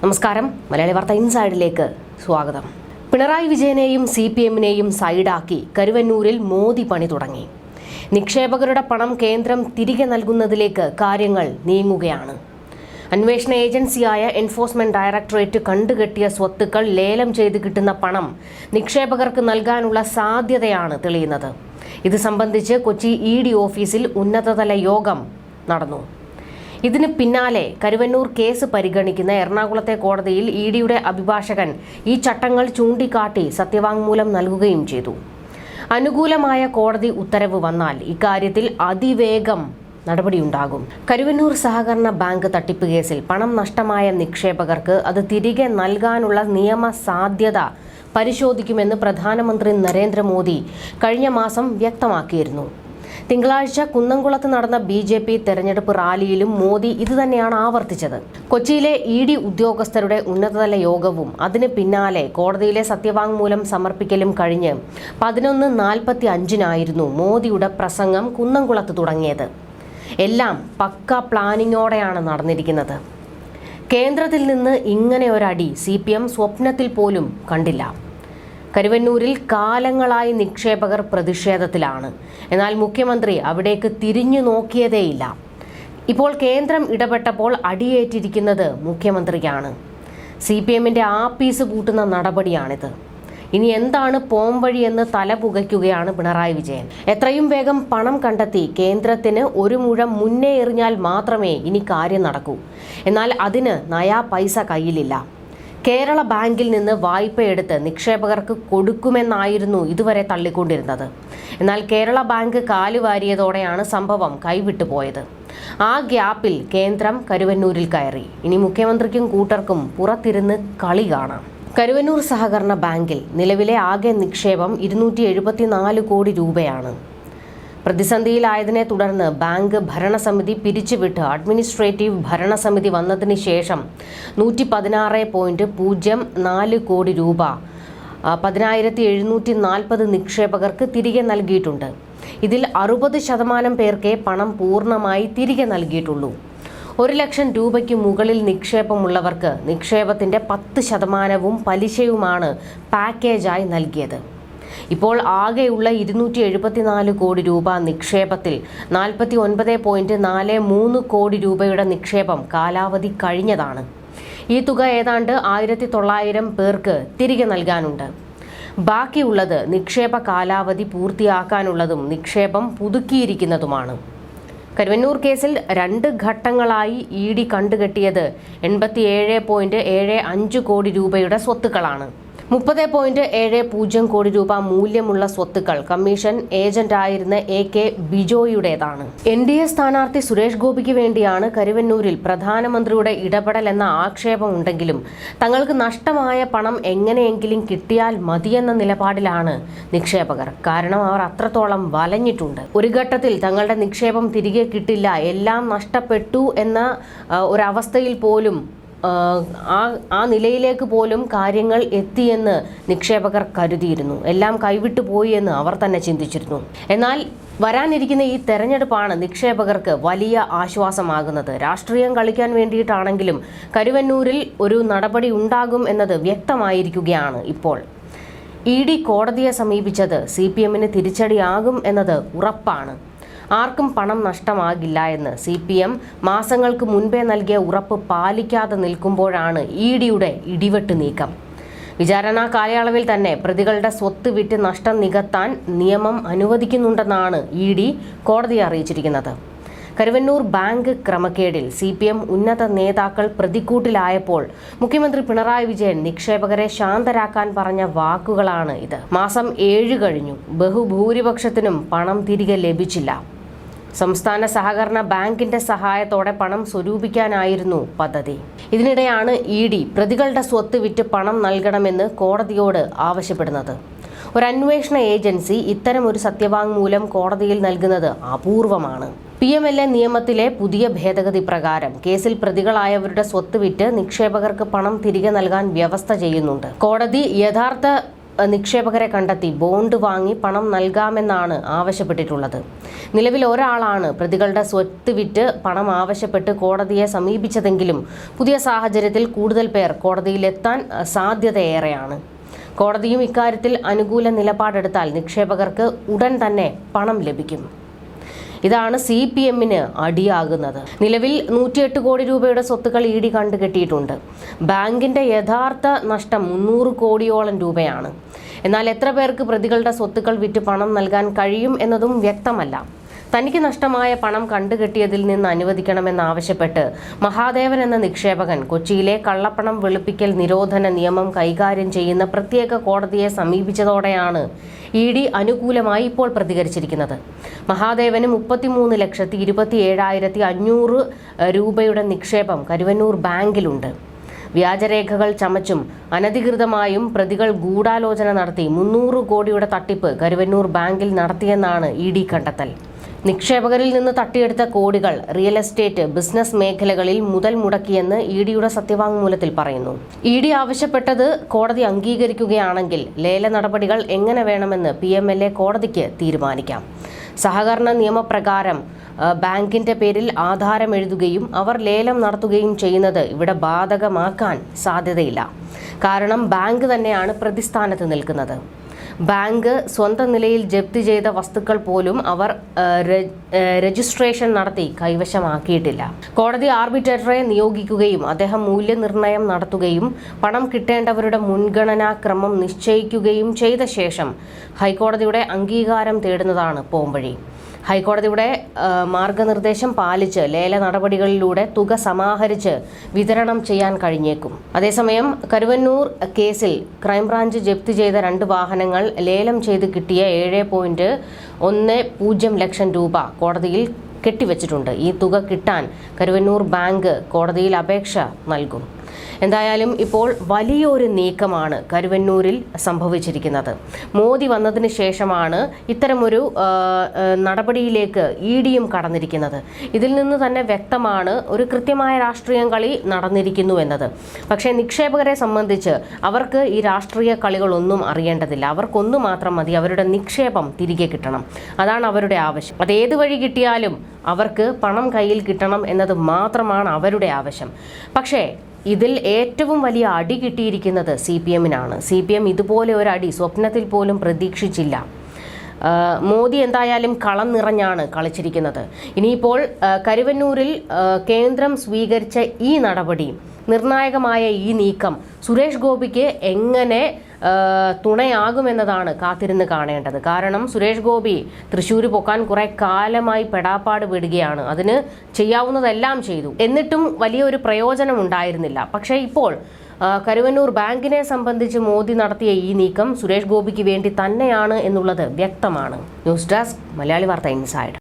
നമസ്കാരം. മലയാളി വാർത്ത ഇൻസൈഡിലേക്ക് സ്വാഗതം. പിണറായി വിജയനെയും സി പി എമ്മിനെയും സൈഡാക്കി കരുവന്നൂരിൽ മോദി പണി തുടങ്ങി. നിക്ഷേപകരുടെ പണം കേന്ദ്രം തിരികെ നൽകുന്നതിലേക്ക് കാര്യങ്ങൾ നീങ്ങുകയാണ്. അന്വേഷണ ഏജൻസിയായ എൻഫോഴ്സ്മെന്റ് ഡയറക്ടറേറ്റ് കണ്ടുകെട്ടിയ സ്വത്തുക്കൾ ലേലം ചെയ്ത് കിട്ടുന്ന പണം നിക്ഷേപകർക്ക് നൽകാനുള്ള സാധ്യതയാണ് തെളിയുന്നത്. ഇത് സംബന്ധിച്ച് കൊച്ചി ഇ ഡി ഓഫീസിൽ ഉന്നതതല യോഗം നടന്നു. ഇതിന് പിന്നാലെ കരുവന്നൂർ കേസ് പരിഗണിക്കുന്ന എറണാകുളത്തെ കോടതിയിൽ ഇ ഡിയുടെ അഭിഭാഷകൻ ഈ ചട്ടങ്ങൾ ചൂണ്ടിക്കാട്ടി സത്യവാങ്മൂലം നൽകുകയും ചെയ്തു. അനുകൂലമായ കോടതി ഉത്തരവ് വന്നാൽ ഇക്കാര്യത്തിൽ അതിവേഗം നടപടിയുണ്ടാകും. കരുവന്നൂർ സഹകരണ ബാങ്ക് തട്ടിപ്പ് കേസിൽ പണം നഷ്ടമായ നിക്ഷേപകർക്ക് അത് തിരികെ നൽകാനുള്ള നിയമ സാധ്യത പരിശോധിക്കുമെന്ന് പ്രധാനമന്ത്രി നരേന്ദ്രമോദി കഴിഞ്ഞ മാസം വ്യക്തമാക്കിയിരുന്നു. തിങ്കളാഴ്ച കുന്നംകുളത്ത് നടന്ന ബി ജെ പി തെരഞ്ഞെടുപ്പ് റാലിയിലും മോദി ഇതുതന്നെയാണ് ആവർത്തിച്ചത്. കൊച്ചിയിലെ ഇ ഡി ഉദ്യോഗസ്ഥരുടെ ഉന്നതതല യോഗവും അതിന് പിന്നാലെ കോടതിയിലെ സത്യവാങ്മൂലം സമർപ്പിക്കലും കഴിഞ്ഞ് പതിനൊന്ന് നാൽപ്പത്തി അഞ്ചിനായിരുന്നു മോദിയുടെ പ്രസംഗം കുന്നംകുളത്ത് തുടങ്ങിയത്. എല്ലാം പക്ക പ്ലാനിങ്ങോടെയാണ് നടന്നിരിക്കുന്നത്. കേന്ദ്രത്തിൽ നിന്ന് ഇങ്ങനെ ഒരടി സി പി എം സ്വപ്നത്തിൽ പോലും കണ്ടില്ല. കരുവന്നൂരിൽ കാലങ്ങളായി നിക്ഷേപകർ പ്രതിഷേധത്തിലാണ്. എന്നാൽ മുഖ്യമന്ത്രി അവിടേക്ക് തിരിഞ്ഞു നോക്കിയതേയില്ല. ഇപ്പോൾ കേന്ദ്രം ഇടപെട്ടപ്പോൾ അടിയേറ്റിരിക്കുന്നത് മുഖ്യമന്ത്രിക്കാണ്. സി പി എമ്മിന്റെ ആപ്പീസ് കൂട്ടുന്ന നടപടിയാണിത്. ഇനി എന്താണ് പോംവഴി എന്ന് തല പുകയ്ക്കുകയാണ് പിണറായി വിജയൻ. എത്രയും വേഗം പണം കണ്ടെത്തി കേന്ദ്രത്തിന് ഒരു മുഴം മുന്നേ എറിഞ്ഞാൽ മാത്രമേ ഇനി കാര്യം നടക്കൂ. എന്നാൽ അതിന് നയാ പൈസ കയ്യിലില്ല. കേരള ബാങ്കിൽ നിന്ന് വായ്പയെടുത്ത് നിക്ഷേപകർക്ക് കൊടുക്കുമെന്നായിരുന്നു ഇതുവരെ തള്ളിക്കൊണ്ടിരുന്നത്. എന്നാൽ കേരള ബാങ്ക് കാലുവാരിയതോടെയാണ് സംഭവം കൈവിട്ടുപോയത്. ആ ഗ്യാപ്പിൽ കേന്ദ്രം കരുവന്നൂരിൽ കയറി. ഇനി മുഖ്യമന്ത്രിക്കും കൂട്ടർക്കും പുറത്തിരുന്ന് കളി കാണാം. കരുവന്നൂർ സഹകരണ ബാങ്കിൽ നിലവിലെ ആകെ നിക്ഷേപം ഇരുന്നൂറ്റി കോടി രൂപയാണ്. പ്രതിസന്ധിയിലായതിനെ തുടർന്ന് ബാങ്ക് ഭരണസമിതി പിരിച്ചുവിട്ട് അഡ്മിനിസ്ട്രേറ്റീവ് ഭരണസമിതി വന്നതിന് ശേഷം നൂറ്റി പതിനാറ് പോയിന്റ് പൂജ്യം നാല് കോടി രൂപ പതിനായിരത്തി എഴുന്നൂറ്റി നാൽപ്പത് നിക്ഷേപകർക്ക് തിരികെ നൽകിയിട്ടുണ്ട്. ഇതിൽ അറുപത് ശതമാനം പേർക്കേ പണം പൂർണമായി തിരികെ നൽകിയിട്ടുള്ളൂ. ഒരു ലക്ഷം രൂപയ്ക്ക് മുകളിൽ നിക്ഷേപമുള്ളവർക്ക് നിക്ഷേപത്തിന്റെ പത്ത് ശതമാനവും പലിശയുമാണ് പാക്കേജായി നൽകിയത്. ഇപ്പോൾ ആകെയുള്ള ഇരുന്നൂറ്റി എഴുപത്തിനാല് കോടി രൂപ നിക്ഷേപത്തിൽ നാൽപ്പത്തി ഒൻപത് പോയിന്റ് നാല് മൂന്ന് കോടി രൂപയുടെ നിക്ഷേപം കാലാവധി കഴിഞ്ഞതാണ്. ഈ തുക ഏതാണ്ട് ആയിരത്തി തൊള്ളായിരം പേർക്ക് തിരികെ നൽകാനുണ്ട്. ബാക്കിയുള്ളത് നിക്ഷേപ കാലാവധി പൂർത്തിയാക്കാനുള്ളതും നിക്ഷേപം പുതുക്കിയിരിക്കുന്നതുമാണ്. കരുവന്നൂർ കേസിൽ രണ്ട് ഘട്ടങ്ങളായി ഇ ഡി കണ്ടുകെട്ടിയത് എൺപത്തിയേഴ് പോയിന്റ് ഏഴ് അഞ്ച് കോടി രൂപയുടെ സ്വത്തുക്കളാണ്. മുപ്പത് പോയിന്റ് ഏഴ് പൂജ്യം കോടി രൂപ മൂല്യമുള്ള സ്വത്തുക്കൾ കമ്മീഷൻ ഏജന്റായിരുന്ന എ കെ ബിജോയുടേതാണ്. എൻ ഡി എ സ്ഥാനാർത്ഥി സുരേഷ് ഗോപിക്ക് വേണ്ടിയാണ് കരുവന്നൂരിൽ പ്രധാനമന്ത്രിയുടെ ഇടപെടൽ എന്ന ആക്ഷേപമുണ്ടെങ്കിലും തങ്ങൾക്ക് നഷ്ടമായ പണം എങ്ങനെയെങ്കിലും കിട്ടിയാൽ മതിയെന്ന നിലപാടിലാണ് നിക്ഷേപകർ. കാരണം അവർ അത്രത്തോളം വലഞ്ഞിട്ടുണ്ട്. ഒരു ഘട്ടത്തിൽ തങ്ങളുടെ നിക്ഷേപം തിരികെ കിട്ടില്ല എല്ലാം നഷ്ടപ്പെട്ടു എന്ന ഒരവസ്ഥയിൽ പോലും ആ ആ നിലയിലേക്ക് പോലും കാര്യങ്ങൾ എത്തിയെന്ന് നിക്ഷേപകർ കരുതിയിരുന്നു. എല്ലാം കൈവിട്ടു പോയി എന്ന് അവർ തന്നെ ചിന്തിച്ചിരുന്നു. എന്നാൽ വരാനിരിക്കുന്ന ഈ തെരഞ്ഞെടുപ്പാണ് നിക്ഷേപകർക്ക് വലിയ ആശ്വാസമാകുന്നത്. രാഷ്ട്രീയം കളിക്കാൻ വേണ്ടിയിട്ടാണെങ്കിലും കരുവന്നൂരിൽ ഒരു നടപടി ഉണ്ടാകും എന്നത് വ്യക്തമായിരിക്കുകയാണ് ഇപ്പോൾ. ഇ ഡി കോടതിയെ സമീപിച്ചത് സി പി എമ്മിന് തിരിച്ചടിയാകും എന്നത് ഉറപ്പാണ്. ആർക്കും പണം നഷ്ടമാകില്ല എന്ന് സി പി എം മാസങ്ങൾക്ക് മുൻപേ നൽകിയ ഉറപ്പ് പാലിക്കാതെ നിൽക്കുമ്പോഴാണ് ഇ ഡിയുടെ ഇടിവെട്ട് നീക്കം. വിചാരണ കാലയളവിൽ തന്നെ പ്രതികളുടെ സ്വത്ത് വിറ്റ് നഷ്ടം നികത്താൻ നിയമം അനുവദിക്കുന്നുണ്ടെന്നാണ് ഇ ഡി കോടതിയെ അറിയിച്ചിരിക്കുന്നത്. കരുവന്നൂർ ബാങ്ക് ക്രമക്കേടിൽ സി പി എം ഉന്നത നേതാക്കൾ പ്രതിക്കൂട്ടിലായപ്പോൾ മുഖ്യമന്ത്രി പിണറായി വിജയൻ നിക്ഷേപകരെ ശാന്തരാക്കാൻ പറഞ്ഞ വാക്കുകളാണ് ഇത്. മാസം ഏഴ് കഴിഞ്ഞു. ബഹുഭൂരിപക്ഷത്തിനും പണം തിരികെ ലഭിച്ചില്ല. സംസ്ഥാന സഹകരണ ബാങ്കിന്റെ സഹായത്തോടെ പണം സ്വരൂപിക്കാനായിരുന്നു പദ്ധതി. ഇതിനിടെയാണ് ഇ ഡി പ്രതികളുടെ സ്വത്ത് വിറ്റ് പണം നൽകണമെന്ന് കോടതിയോട് ആവശ്യപ്പെടുന്നത്. ഒരു അന്വേഷണ ഏജൻസി ഇത്തരം ഒരു സത്യവാങ്മൂലം കോടതിയിൽ നൽകുന്നത് അപൂർവമാണ്. പി എം എൽ എ നിയമത്തിലെ പുതിയ ഭേദഗതി പ്രകാരം കേസിൽ പ്രതികളായവരുടെ സ്വത്ത് വിറ്റ് നിക്ഷേപകർക്ക് പണം തിരികെ നൽകാൻ വ്യവസ്ഥ ചെയ്യുന്നുണ്ട്. കോടതി യഥാർത്ഥ നിക്ഷേപകരെ കണ്ടെത്തി ബോണ്ട് വാങ്ങി പണം നൽകാമെന്നാണ് ആവശ്യപ്പെട്ടിട്ടുള്ളത്. നിലവിൽ ഒരാളാണ് പ്രതികളുടെ സ്വത്ത് വിറ്റ് പണം ആവശ്യപ്പെട്ട് കോടതിയെ സമീപിച്ചതെങ്കിലും പുതിയ സാഹചര്യത്തിൽ കൂടുതൽ പേർ കോടതിയിലെത്താൻ സാധ്യതയേറെയാണ്. കോടതിയും ഇക്കാര്യത്തിൽ അനുകൂല നിലപാടെടുത്താൽ നിക്ഷേപകർക്ക് ഉടൻ തന്നെ പണം ലഭിക്കും. ഇതാണ് സി പി എമ്മിന് അടിയാകുന്നത്. നിലവിൽ നൂറ്റിയെട്ട് കോടി രൂപയുടെ സ്വത്തുക്കൾ ഇ ഡി കണ്ടുകെട്ടിയിട്ടുണ്ട്. ബാങ്കിന്റെ യഥാർത്ഥ നഷ്ടം മുന്നൂറ് കോടിയോളം രൂപയാണ്. എന്നാൽ എത്ര പേർക്ക് പ്രതികളുടെ സ്വത്തുക്കൾ വിറ്റ് പണം നൽകാൻ കഴിയും എന്നതും വ്യക്തമല്ല. തനിക്ക് നഷ്ടമായ പണം കണ്ടുകെട്ടിയതിൽ നിന്ന് അനുവദിക്കണമെന്നാവശ്യപ്പെട്ട് മഹാദേവൻ എന്ന നിക്ഷേപകൻ കൊച്ചിയിലെ കള്ളപ്പണം വെളുപ്പിക്കൽ നിരോധന നിയമം കൈകാര്യം ചെയ്യുന്ന പ്രത്യേക കോടതിയെ സമീപിച്ചതോടെയാണ് ഇ ഡി അനുകൂലമായി ഇപ്പോൾ പ്രതികരിച്ചിരിക്കുന്നത്. മഹാദേവന് മുപ്പത്തിമൂന്ന് ലക്ഷത്തി ഇരുപത്തി ഏഴായിരത്തി അഞ്ഞൂറ് രൂപയുടെ നിക്ഷേപം കരുവന്നൂർ ബാങ്കിലുണ്ട്. വ്യാജരേഖകൾ ചമച്ചും അനധികൃതമായും പ്രതികൾ ഗൂഢാലോചന നടത്തി മുന്നൂറ് കോടിയുടെ തട്ടിപ്പ് കരുവന്നൂർ ബാങ്കിൽ നടത്തിയെന്നാണ് ഇ ഡി കണ്ടെത്തൽ. നിക്ഷേപകരിൽ നിന്ന് തട്ടിയെടുത്ത കോടികൾ റിയൽ എസ്റ്റേറ്റ് ബിസിനസ് മേഖലകളിൽ മുതൽ മുടക്കിയെന്ന് ഇ ഡിയുടെ സത്യവാങ്മൂലത്തിൽ പറയുന്നു. ഇ ഡി ആവശ്യപ്പെട്ടത് കോടതി അംഗീകരിക്കുകയാണെങ്കിൽ ലേല നടപടികൾ എങ്ങനെ വേണമെന്ന് പി എം എൽ എ കോടതിക്ക് തീരുമാനിക്കാം. സഹകരണ നിയമപ്രകാരം ബാങ്കിന്റെ പേരിൽ ആധാരം എഴുതുകയും അവർ ലേലം നടത്തുകയും ചെയ്യുന്നത് ഇവിടെ ബാധകമാക്കാൻ സാധ്യതയില്ല. കാരണം ബാങ്ക് തന്നെയാണ് പ്രതിസ്ഥാനത്ത് നിൽക്കുന്നത്. ബാങ്ക് സ്വന്തം നിലയിൽ ജപ്തി ചെയ്ത വസ്തുക്കൾ പോലും അവർ രജിസ്ട്രേഷൻ നടത്തി കൈവശമാക്കിയിട്ടില്ല. കോടതി ആർബിറ്റേറ്ററെ നിയോഗിക്കുകയും അദ്ദേഹം മൂല്യനിർണയം നടത്തുകയും പണം കിട്ടേണ്ടവരുടെ മുൻഗണനാ ക്രമം നിശ്ചയിക്കുകയും ചെയ്ത ശേഷം ഹൈക്കോടതിയുടെ അംഗീകാരം തേടുന്നതാണ് പോംവഴി. ഹൈക്കോടതിയുടെ മാർഗനിർദ്ദേശം പാലിച്ച് ലേല നടപടികളിലൂടെ തുക സമാഹരിച്ച് വിതരണം ചെയ്യാൻ കഴിഞ്ഞേക്കും. അതേസമയം കരുവന്നൂർ കേസിൽ ക്രൈംബ്രാഞ്ച് ജപ്തി ചെയ്ത രണ്ട് വാഹനങ്ങൾ ലേലം ചെയ്ത് കിട്ടിയ ഏഴ് പോയിന്റ് ഒന്ന് പൂജ്യം ലക്ഷം രൂപ കോടതിയിൽ കെട്ടിവച്ചിട്ടുണ്ട്. ഈ തുക കിട്ടാൻ കരുവന്നൂർ ബാങ്ക് കോടതിയിൽ അപേക്ഷ നൽകും. എന്തായാലും ഇപ്പോൾ വലിയൊരു നീക്കമാണ് കരുവന്നൂരിൽ സംഭവിച്ചിരിക്കുന്നത്. മോദി വന്നതിന് ശേഷമാണ് ഇത്തരമൊരു നടപടിയിലേക്ക് ഇ ഡിയും കടന്നിരിക്കുന്നത്. ഇതിൽ നിന്ന് തന്നെ വ്യക്തമാണ് ഒരു കൃത്യമായ രാഷ്ട്രീയം കളി നടന്നിരിക്കുന്നു എന്നത്. പക്ഷേ നിക്ഷേപകരെ സംബന്ധിച്ച് അവർക്ക് ഈ രാഷ്ട്രീയ കളികളൊന്നും അറിയേണ്ടതില്ല. അവർക്കൊന്നു മാത്രം മതി അവരുടെ നിക്ഷേപം തിരികെ കിട്ടണം. അതാണ് അവരുടെ ആവശ്യം. അത് ഏത് വഴി കിട്ടിയാലും അവർക്ക് പണം കയ്യിൽ കിട്ടണം എന്നത് മാത്രമാണ് അവരുടെ ആവശ്യം. പക്ഷേ ഇതിൽ ഏറ്റവും വലിയ അടി കിട്ടിയിരിക്കുന്നത് സി പി എമ്മിനാണ്. സി പി എം ഇതുപോലെ ഒരു അടി സ്വപ്നത്തിൽ പോലും പ്രതീക്ഷിച്ചില്ല. മോദി എന്തായാലും കളം നിറഞ്ഞാണ് കളിച്ചിരിക്കുന്നത്. ഇനിയിപ്പോൾ കരുവന്നൂരിൽ കേന്ദ്രം സ്വീകരിച്ച ഈ നടപടി നിർണായകമായ ഈ നീക്കം സുരേഷ് ഗോപിക്ക് എങ്ങനെ തുണയാകുമെന്നതാണ് കാത്തിരുന്ന് കാണേണ്ടത്. കാരണം സുരേഷ് ഗോപി തൃശ്ശൂർ പൊക്കാൻ കുറെ കാലമായി പെടാപ്പാട് വിടുകയാണ് അതിന് ചെയ്യാവുന്നതെല്ലാം ചെയ്തു. എന്നിട്ടും വലിയൊരു പ്രയോജനം ഉണ്ടായിരുന്നില്ല പക്ഷേ ഇപ്പോൾ കരുവന്നൂർ ബാങ്കിനെ സംബന്ധിച്ച് മോദി നടത്തിയ ഈ നീക്കം സുരേഷ് ഗോപിക്ക് വേണ്ടി തന്നെയാണ് എന്നുള്ളത് വ്യക്തമാണ്. ന്യൂസ് ഡെസ്ക് മലയാളി വാർത്ത ഇൻസൈഡ്.